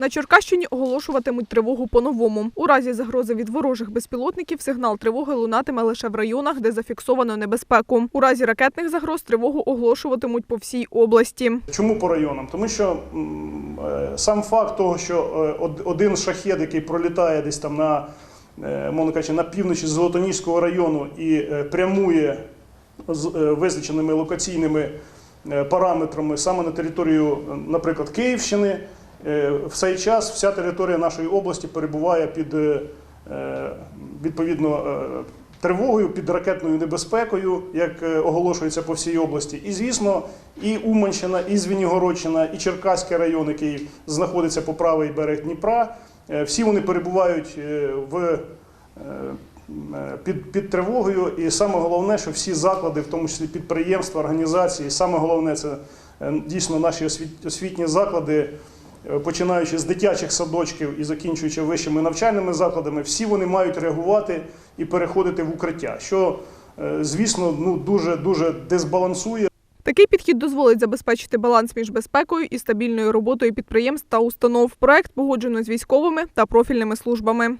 На Черкащині оголошуватимуть тривогу по-новому. У разі загрози від ворожих безпілотників сигнал тривоги лунатиме лише в районах, де зафіксовано небезпеку. У разі ракетних загроз тривогу оголошуватимуть по всій області. Чому по районам? Тому що е, сам факт того, що е, один шахет, який пролітає десь там на, е, мовно кажучи, на півночі Золотоніжського району і прямує з визначеними локаційними параметрами саме на територію, наприклад, Київщини, в цей час вся територія нашої області перебуває під е, е, відповідно е, тривогою, під ракетною небезпекою, як е, оголошується по всій області. І звісно, і Уманщина, і Звенігородщина, і Черкаський район, який знаходиться по правий берег Дніпра, е, всі вони перебувають е, в е, е, під, під тривогою, і саме головне, що всі заклади, в тому числі підприємства, організації, саме головне це е, дійсно наші освіт- освітні заклади, е, починаючи з дитячих садочків і закінчуючи вищими навчальними закладами, всі вони мають реагувати і переходити в укриття, що, е, звісно, ну дуже дуже дезбалансує. Такий підхід дозволить забезпечити баланс між безпекою і стабільною роботою підприємств та установ. Проект погоджено з військовими та профільними службами.